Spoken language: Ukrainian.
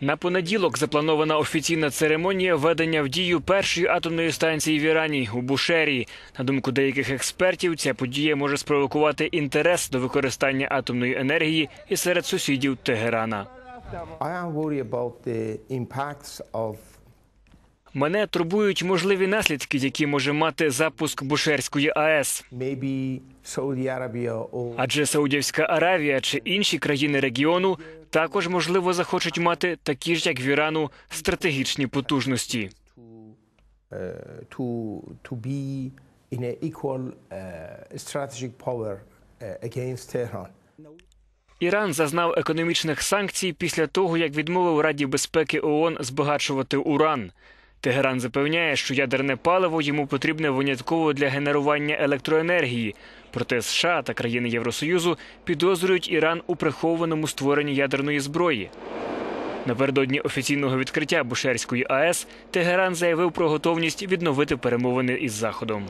На понеділок запланована офіційна церемонія введення в дію першої атомної станції в Ірані у Бушері. На думку деяких експертів, ця подія може спровокувати інтерес до використання атомної енергії і серед сусідів Тегерана. Мене турбують можливі наслідки, які може мати запуск Бушерської АЕС. Адже Саудівська Аравія чи інші країни регіону також можливо захочуть мати такі ж, як в Ірану, стратегічні потужності. uh, against Tehran. Іран зазнав економічних санкцій після того, як відмовив Раді безпеки ООН збагачувати уран. Тегеран запевняє, що ядерне паливо йому потрібне винятково для генерування електроенергії. Проте США та країни Євросоюзу підозрюють Іран у прихованому створенні ядерної зброї. Напередодні офіційного відкриття Бушерської АЕС Тегеран заявив про готовність відновити перемовини із Заходом.